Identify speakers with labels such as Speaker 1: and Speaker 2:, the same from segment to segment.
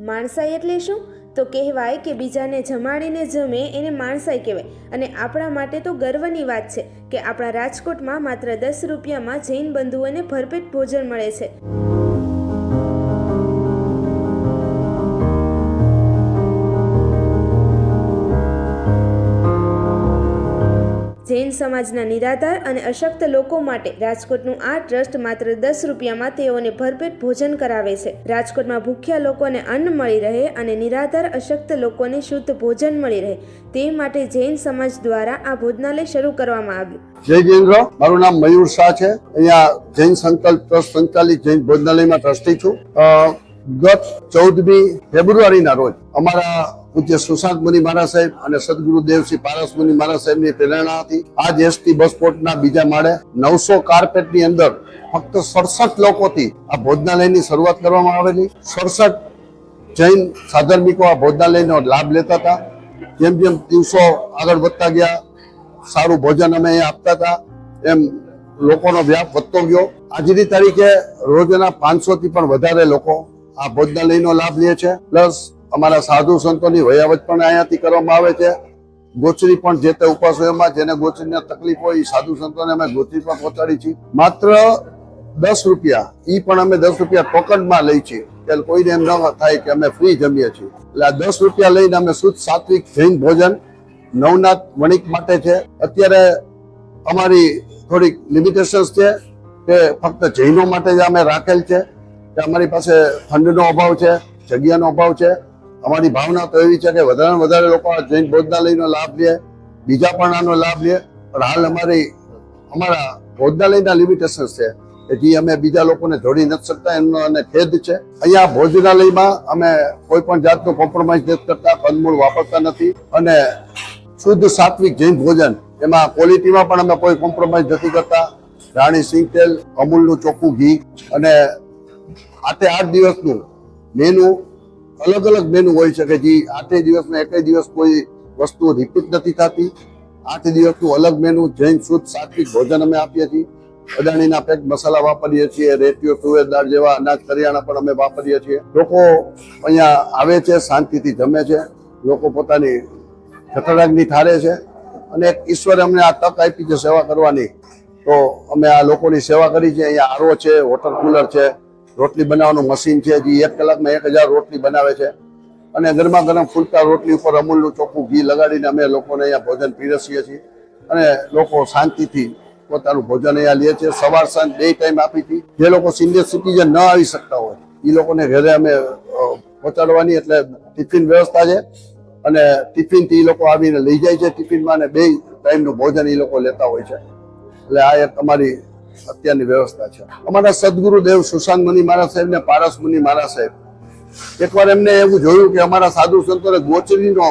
Speaker 1: માણસાઈ એટલે શું? તો કહેવાય કે બીજાને જમાડીને જમે એને માણસાઈ કહેવાય. અને આપણા માટે તો ગર્વની વાત છે કે આપણા રાજકોટમાં માત્ર દસ રૂપિયામાં જૈન બંધુઓને ભરપેટ ભોજન મળે છે. જૈન સમાજના નિરાધાર અને અશક્ત લોકો માટે રાજકોટનું આ ટ્રસ્ટ માત્ર દસ રૂપિયામાં તેઓને ભરપેટ ભોજન કરાવે છે. રાજકોટમાં ભૂખ્યા લોકોને અન્ન મળી રહે અને નિરાધાર, અશક્ત લોકોને શુદ્ધ ભોજન મળી રહે. તે માટે જૈન સમાજ દ્વારા આ ભોજનાલય શરૂ કરવામાં આવ્યું.
Speaker 2: જય જૈનરો મારું નામ મયુર શાહ છે. અહીંયા જૈન સંકલ્પ ટ્રસ્ટ સંચાલિત જૈન ભોજનાલયમાં ટ્રસ્ટી છું. ગત ચૌદમી ફેબ્રુઆરીના રોજ અમારા પૂજ્ય સુશાંત મુનિ મહારાજ સાહેબ અને સદગુરુ દેવસિંહ પારસ મુનિ મહારાજ સાહેબની પ્રેરણા હતી. આજ એસટી બસ પોર્ટના બીજા માળે નવસો કાર્પેટની અંદર ફક્ત સડસઠ લોકોથી આ ભોજનાલયની શરૂઆત કરવામાં આવેલી. સડસઠ જૈન સાધર્મિકો આ ભોજનાલયનો લાભ લેતા હતા. જેમ જેમ દિવસો આગળ વધતા ગયા, સારું ભોજન અમે આપતા હતા. એમ લોકોનો વ્યાપ વધતો ગયો. આજની તારીખે રોજના પાંચસો થી પણ વધારે લોકો આ ભોજનાલયનો લાભ લે છે. પ્લસ અમારા સાધુ સંતોની વયાવત પણ અહીંયાથી કરવામાં આવે છે. ગોચરી પણ જે તે ઉપાસોમાં જેને ગોચરીને તકલીફ હોય એ સાધુ સંતોને અમે ગોચરી પણ પહોંચાડી છીએ. માત્ર દસ રૂપિયા, ઈ પણ અમે દસ રૂપિયા ટોકનમાં લઈ છીએ. ત્યારે કોઈને એમ ન થાય કે અમે ફ્રી જમીએ છીએ. એટલે આ દસ રૂપિયા લઈને અમે શુદ્ધ સાત્વિક જૈન ભોજન નવનાથ વણિક માટે છે. અત્યારે અમારી થોડીક લિમિટેશન્સ છે કે ફક્ત જૈનો માટે જ અમે રાખેલ છે. કે અમારી પાસે ફંડનો અભાવ છે, જગ્યાનો અભાવ છે. અમારી ભાવના તો એવી છે કે વધારે વધારે લોકો આ જૈન ભોજનાલયનો લાભ લે, બીજા પણ આનો લાભ લે. પણ હાલ અમારી, અમારા ભોજનાલયના લિમિટેશન્સ છે જે અમે બીજા લોકોને જોડી નથી શકતા, એમનો અને ખેદ છે. અહીંયા ભોજનાલયમાં અમે કોઈ પણ જાતનું કોમ્પ્રોમાઇઝ નથી કરતા કંદમૂળ વાપરતા નથી. અને શુદ્ધ સાત્વિક જૈન ભોજન, એમાં ક્વોલિટીમાં પણ અમે કોઈ કોમ્પ્રોમાઇઝ નથી કરતા. રાણી સિંગ તેલ અમૂલનું ચોખ્ખું ઘી અને આઠે આઠ દિવસનું મેનુ અલગ અલગ મેનુ હોય છે જે આઠે દિવસમાં એકે દિવસ કોઈ વસ્તુ રિપીટ નથી થતી. આઠ દિવસનું અલગ મેનુ જૈન શુદ્ધ સાત્વિક ભોજન અમે આપીએ છીએ. અદાણીના પેક મસાલા વાપરીએ છીએ રેટિયો તુવેર દાળ જેવા અનાજ, કરિયાણા પણ અમે વાપરીએ છીએ. લોકો અહીંયા આવે છે, શાંતિથી જમે છે. લોકો પોતાની જઠરાગની ઠારે છે. અને એક ઈશ્વરે અમને આ તક આપી છે સેવા કરવાની. તો અમે આ લોકોની સેવા કરી છે. અહીંયા આરો છે વોટર કુલર છે. રોટલી બનાવવાનું મશીન છે જે એક કલાકમાં એક હજાર રોટલી બનાવે છે. અને ગરમા ગરમ ફૂલતા રોટલી ઉપર અમૂલનું ચોખ્ખું ઘી લગાડીને અમે લોકોને અહીંયા ભોજન પીરસીએ છીએ. અને લોકો શાંતિથી પોતાનું ભોજન અહીંયા લે છે. સવાર સાંજ બે ટાઈમ આપી હતી. જે લોકો સિનિયર સિટીઝન ન આવી શકતા હોય એ લોકોને ઘરે અમે પહોંચાડવાની એટલે ટિફિન વ્યવસ્થા છે. અને ટિફિનથી એ લોકો આવીને લઈ જાય છે ટિફિનમાં અને બે ટાઈમનું ભોજન એ લોકો લેતા હોય છે. એટલે આ એક અમારી અત્યારની વ્યવસ્થા છે. અમારા સદગુરુ દેવ સુશાંત મુનિ મહારાજ સાહેબ ને પારસ મુનિ મહારાજ સાહેબ. એકવાર એમને એવું જોયું કે અમારા સાધુ સંતોને ગોચરીનો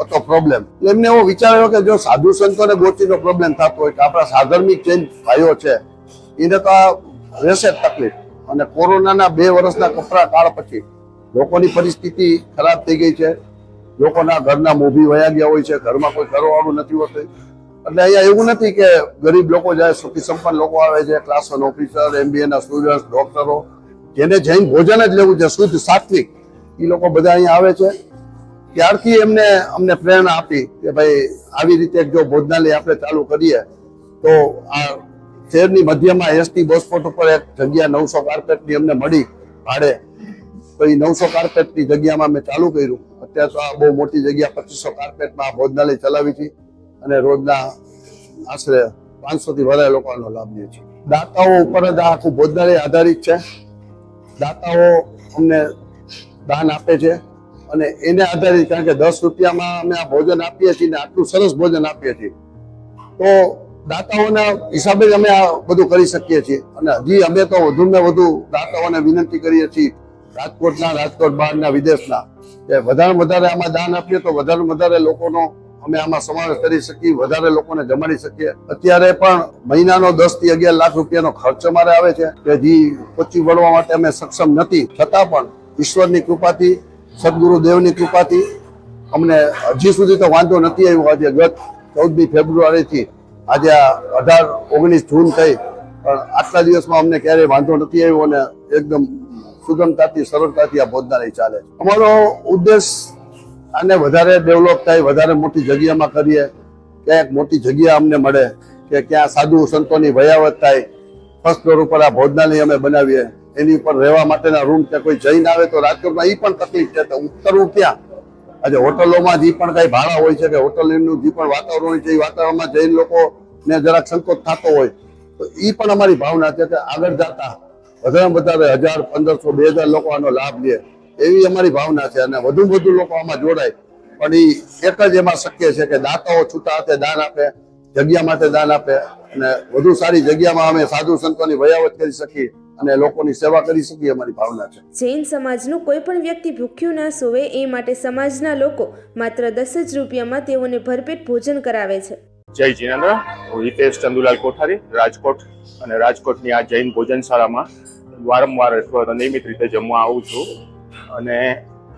Speaker 2: હતો પ્રોબ્લેમ એમને એવો વિચાર કે જો સાધુ સંતોને ગોચરીનો પ્રોબ્લેમ થતો હોય કે આપણા સાધર્મિક ચેન્જ થયો છે, એને તો આ રહેશે તકલીફ. અને કોરોનાના બે વર્ષના કપરા કાળ પછી લોકોની પરિસ્થિતિ ખરાબ થઈ ગઈ છે. લોકોના ઘરના મોભી વયા ગયા હોય છે, ઘરમાં કોઈ ઘરવાળું નથી હોતું. એટલે અહીંયા એવું નથી કે ગરીબ લોકો જાય, સુખી સંપન્ન લોકો આવે છે ક્લાસ વન ઓફિસર એમબીએ ના સ્ટુડન્ટ ડોક્ટરો જેને જૈન ભોજન જ લેવું છે, શુદ્ધ સાત્વિક એ લોકો બધા અહીંયા આવે છે. ત્યારથી એમને, અમને પ્રેરણા આપી કે ભાઈ, આવી રીતે જો ભોજનાલય આપણે ચાલુ કરીએ, તો આ શહેરની મધ્યમાં એસટી બોસપોટ ઉપર એક જગ્યા નવસો કાર્પેટની અમને મળી ભાડે. તો એ નવસો કાર્પેટની જગ્યામાં મેં ચાલુ કર્યું. અત્યારે તો આ બહુ મોટી જગ્યા, પચીસો કાર્પેટમાં ભોજનાલય ચલાવી છે. અને રોજના આશરે પાંચસો થી વધારે લોકોનો લાભ લે છે. દાતાઓ ઉપર જ આ આખું ભોજનાલય આધારિત છે. દાતાઓ અમને દાન આપે છે અને એને આધારિત કારણ કે દસ રૂપિયામાં અમે આ ભોજન આપીએ છીએ ને આટલું સરસ ભોજન આપીએ છીએ. તો દાતાઓના હિસાબે અમે આ બધું કરી શકીએ છીએ અને હજી અમે તો વધુ ને વધુ દાતાઓને વિનંતી કરીએ છીએ રાજકોટના, રાજકોટ બહારના, વિદેશના કે વધારે વધારે આમાં દાન આપીએ તો વધારે વધારે લોકોનો અમે આમાં સમાવેશ કરી શકીએ, વધારે લોકોને જમાડી શકીએ. અત્યારે પણ મહિનાનો દસથી અગિયાર લાખ રૂપિયાનો ખર્ચ અમારે આવે છે કે જે પહોંચી વળવા માટે અમે સક્ષમ નથી. છતાં પણ ઈશ્વરની કૃપાથી, સદગુરુદેવની કૃપાથી અમને હજી સુધી તો વાંધો નથી આવ્યો. આજે ગત ચૌદમી ફેબ્રુઆરીથી આજે આ અઢાર, ઓગણીસ જૂન થઈ પણ આટલા દિવસમાં અમને ક્યારેય વાંધો નથી આવ્યો અને એકદમ સુગમતાથી, સરળતાથી આ ભોજનાલય ચાલે અમારો ઉદ્દેશ આને વધારે ડેવલપ થાય, વધારે મોટી જગ્યામાં કરીએ, ક્યાંક મોટી જગ્યા અમને મળે, કે ક્યાં સાધુ સંતોની વયાવત થાય ફર્સ્ટ ફ્લોર ઉપર આ ભોજનાલય અમે બનાવીએ, એની ઉપર રહેવા માટેના રૂમ કે કોઈ જઈને આવે તો રાજકોટમાં એ પણ તકલીફ છે. તો ઉતરવું ક્યાં? આજે હોટલોમાં જે પણ કઈ ભાડા હોય છે કે હોટલનું જે પણ વાતાવરણ હોય છે, એ વાતાવરણમાં જઈને લોકો ને જરાક સંકોચ થતો હોય, તો એ પણ અમારી ભાવના છે કે આગળ જતા વધારે વધારે હજાર, પંદરસો, બે હજાર લોકો આનો લાભ લે. એવી અમારી ભાવના છે અને વધુ વધુ લોકો આમાં જોડાય. પણ એ એક જ એમાં શક્ય છે કે દાતાઓ છૂટા હાથે દાન આપે જગ્યા માટે દાન આપે અને વધુ સારી જગ્યામાં અમે સાધુ સંતોની વયાવત કરી શકીએ અને લોકોની સેવા કરી શકીએ અમારી ભાવના છે.
Speaker 1: જૈન સમાજનું કોઈ પણ વ્યક્તિ ભૂખ્યું ના સોવે એ માટે સમાજના લોકો માત્ર દસ જ રૂપિયામાં તેઓને ભરપેટ ભોજન કરાવે છે.
Speaker 3: જય જીનેન્દ્ર હું હિતેશ ચંદુલાલ કોઠારી રાજકોટ અને રાજકોટની આ જૈન ભોજનશાળામાં વારંવાર અથવા તો નિયમિત રીતે જમવા આવું છું. અને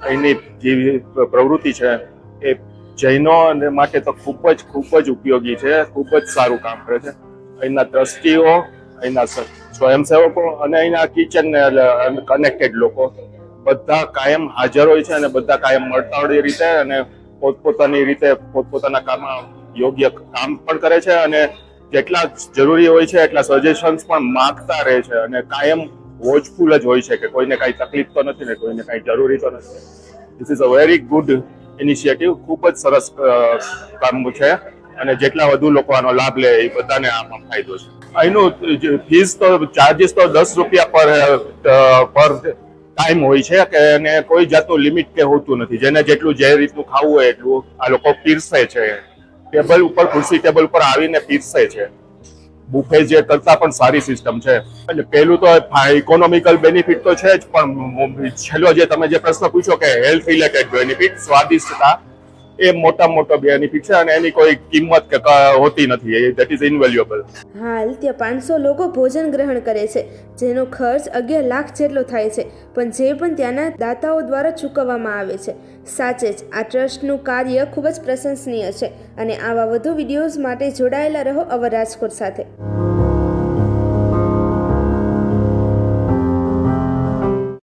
Speaker 3: અહીંની જે પ્રવૃત્તિ છે એ જૈનો માટે તો ખૂબ જ ખૂબ જ ઉપયોગી છે, ખૂબ જ સારું કામ કરે છે. અહીંના ટ્રસ્ટીઓ, અહીંના સ્વયંસેવકો અને અહીંના કિચન કનેક્ટેડ લોકો બધા કાયમ હાજર હોય છે અને બધા કાયમ મળતા રીતે અને પોતપોતાની રીતે પોતપોતાના કામમાં યોગ્ય કામ પણ કરે છે અને જેટલા જરૂરી હોય છે એટલા સજેશન્સ પણ માગતા રહે છે અને કાયમ વોચફુલ જ હોય છે કે કોઈને કાંઈ તકલીફ તો નથી ને કોઈને કાંઈ જરૂરી તો નથી. This is a very good initiative ખૂબ જ સરસ કામ છે અને જેટલા વધુ લોકો આનો લાભ લે એ બધાને આમાં ફાયદો છે. અહીંનું ફીસ તો ચાર્જિસ તો દસ રૂપિયા પર પર ટાઈમ હોય છે કે એને કોઈ જાતનું લિમિટ કે હોતું નથી. જેને જેટલું જે રીતનું ખાવું હોય એટલું આ લોકો પીરસે છે. ટેબલ ઉપર, ખુરશી ટેબલ પર આવીને પીરસે છે. બુફે જે કરતા પણ સારી સિસ્ટમ છે. એટલે પહેલું તો ઇકોનોમિકલ બેનિફિટ તો છે જ, પણ છેલ્લો જે તમે જે પ્રશ્ન પૂછો કે હેલ્થ રિલેટેડ બેનિફિટ સ્વાદિષ્ટતા એ મોટા મોટો બેનિફિટ છે અને એની કોઈ કિંમત કે હોતી નથી. ધેટ ઇઝ ઇનવેલ્યુએબલ
Speaker 1: હાલ ત્યાં પાંચસો લોકો ભોજન ગ્રહણ કરે છે, જેનો ખર્ચ અગિયાર લાખ જેટલો થાય છે, પણ જે પણ ત્યાંના દાતાઓ દ્વારા ચૂકવવામાં આવે છે. સાચે જ, આ ટ્રસ્ટનું કાર્ય ખૂબ જ પ્રશંસનીય છે અને આવા વધુ વિડીયોઝ માટે જોડાયેલા રહો અવર રાજકોટ સાથે.